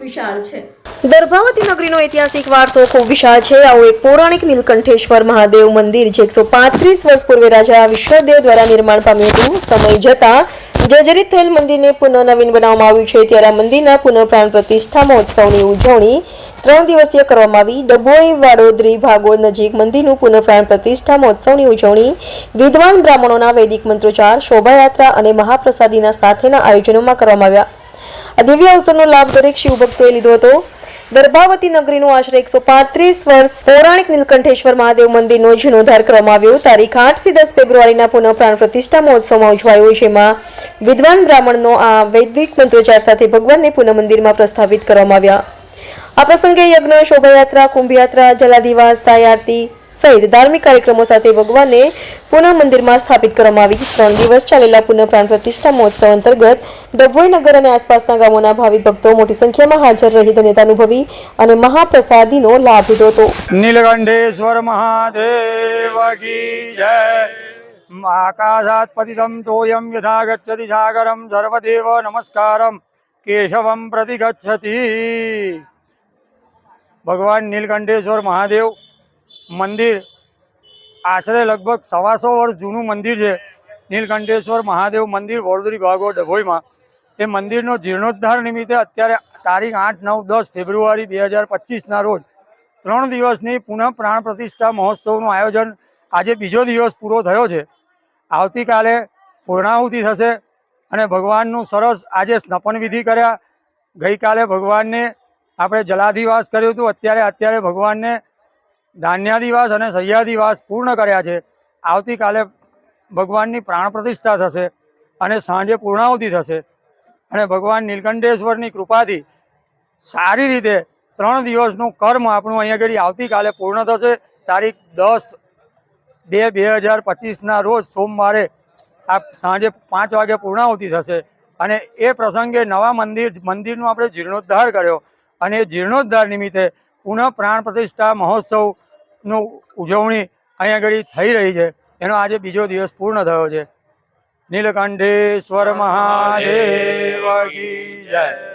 વિશાળ છે. દર્ભાવતી નગરીનો ઐતિહાસિક વારસો ખૂબ વિશાળ છે. આવું એક પૌરાણિક નીલકંઠેશ્વર મહાદેવ મંદિર જે એકસો પાંત્રીસ વર્ષ પૂર્વે રાજા વિશ્વદેવ દ્વારા નિર્માણ પામ્યું હતું. સમય જતા જર્જરિત થયેલ મંદિરને પુનઃનવીન બનાવવામાં આવ્યું છે. ત્યારે આ મંદિરના પુનઃ પ્રતિષ્ઠા મહોત્સવની ઉજવણી ત્રણ દિવસીય કરવામાં આવી. ડભોઈ, વાડોદરી ભાગોળ નજીક મંદિરનું પુનઃપ્રાણ પ્રતિષ્ઠા મહોત્સવની ઉજવણી વિદ્વાન બ્રાહ્મણોના વૈદિક મંત્રોચ્ચાર, શોભાયાત્રા અને મહાપ્રસાદીના સાથેના આયોજનોમાં કરવામાં આવ્યા. આ દિવ્ય અવસરનો લાભ દરેક શિવભક્તોએ લીધો હતો. ગર્ભાવતી નગરીનું આશરે એકસો પાંત્રીસ વર્ષ પૌરાણિક નીલકંઠેશ્વર મહાદેવ મંદિરનો જીર્ણોદ્ધાર કરવામાં આવ્યો. તારીખ આઠથી દસ ફેબ્રુઆરીના પુનઃ પ્રાણ પ્રતિષ્ઠા મહોત્સવમાં ઉજવાયો જેમાં વિદ્વાન બ્રાહ્મણનો આ વૈદિક મંત્રોચ્ચાર સાથે ભગવાનને પુનઃ મંદિરમાં પ્રસ્થાપિત કરવામાં આવ્યા. આ પ્રસંગે યજ્ઞ, શોભાયાત્રા, કુંભયાત્રા, જલાદિવાસ સાય આરતી સહિત ધાર્મિક કાર્યક્રમો સાથે ભગવાનને પુનઃ મંદિરમાં સ્થાપિત કરવામાં આવી. ત્રણ દિવસ ચાલેલા પુનઃ પ્રાણ પ્રતિષ્ઠા મહોત્સવ અંતર્ગત ડભોઈ નગર અને આસપાસના ગામોના ભાવિ ભક્તો મોટી સંખ્યામાં હાજર રહી ધન્યતા અનુભવી અને મહાપ્રસાદીનો લાભ લીધો હતો. નીલકંઠેશ્વર મહાદેવ આકાશાત પતિતમ તોયમ યથા ગચ્છતિ સાગરમ સર્વદેવ નમસ્કારમ કેશવમ પ્રતિ ગચ્છતિ ભગવાન નીલકંઠેશ્વર મહાદેવ મંદિર. આશરે લગભગ સવાસો વર્ષ જૂનું મંદિર છે. નીલકંઠેશ્વર મહાદેવ મંદિર વડોદરી ભાગો ડભોઈમાં. એ મંદિરનો જીર્ણોદ્ધાર નિમિત્તે અત્યારે તારીખ આઠ, નવ, દસ ફેબ્રુઆરી બે હજાર પચીસના રોજ ત્રણ દિવસની પુનઃ પ્રાણ પ્રતિષ્ઠા મહોત્સવનું આયોજન આજે બીજો દિવસ પૂરો થયો છે. આવતીકાલે પૂર્ણાહુતિ થશે અને ભગવાનનું સરસ આજે સ્નપન વિધિ કર્યા. ગઈકાલે ભગવાનને આપણે જલાધિવાસ કર્યું હતું. અત્યારે અત્યારે ભગવાનને ધાન્યાદિવાસ અને સહ્યાદિવાસ પૂર્ણ કર્યા છે. આવતીકાલે ભગવાનની પ્રાણ પ્રતિષ્ઠા થશે અને સાંજે પૂર્ણાવતિ થશે. અને ભગવાન નીલકંઠેશ્વરની કૃપાથી સારી રીતે ત્રણ દિવસનું કર્મ આપણું અહીંયા આગળ આવતીકાલે પૂર્ણ થશે. તારીખ દસ બે બે હજાર પચીસના રોજ સોમવારે આ સાંજે પાંચ વાગે પૂર્ણાવતિ થશે. અને એ પ્રસંગે નવા મંદિર, મંદિરનો આપણે જીર્ણોદ્ધાર કર્યો. અને એ જીર્ણોદ્ધાર નિમિત્તે પુનઃ પ્રાણ પ્રતિષ્ઠા મહોત્સવનું ઉજવણી અહીંયા આગળ થઈ રહી છે. એનો આજે બીજો દિવસ પૂર્ણ થયો છે. નીલકંઠેશ્વર મહાદેવ જય.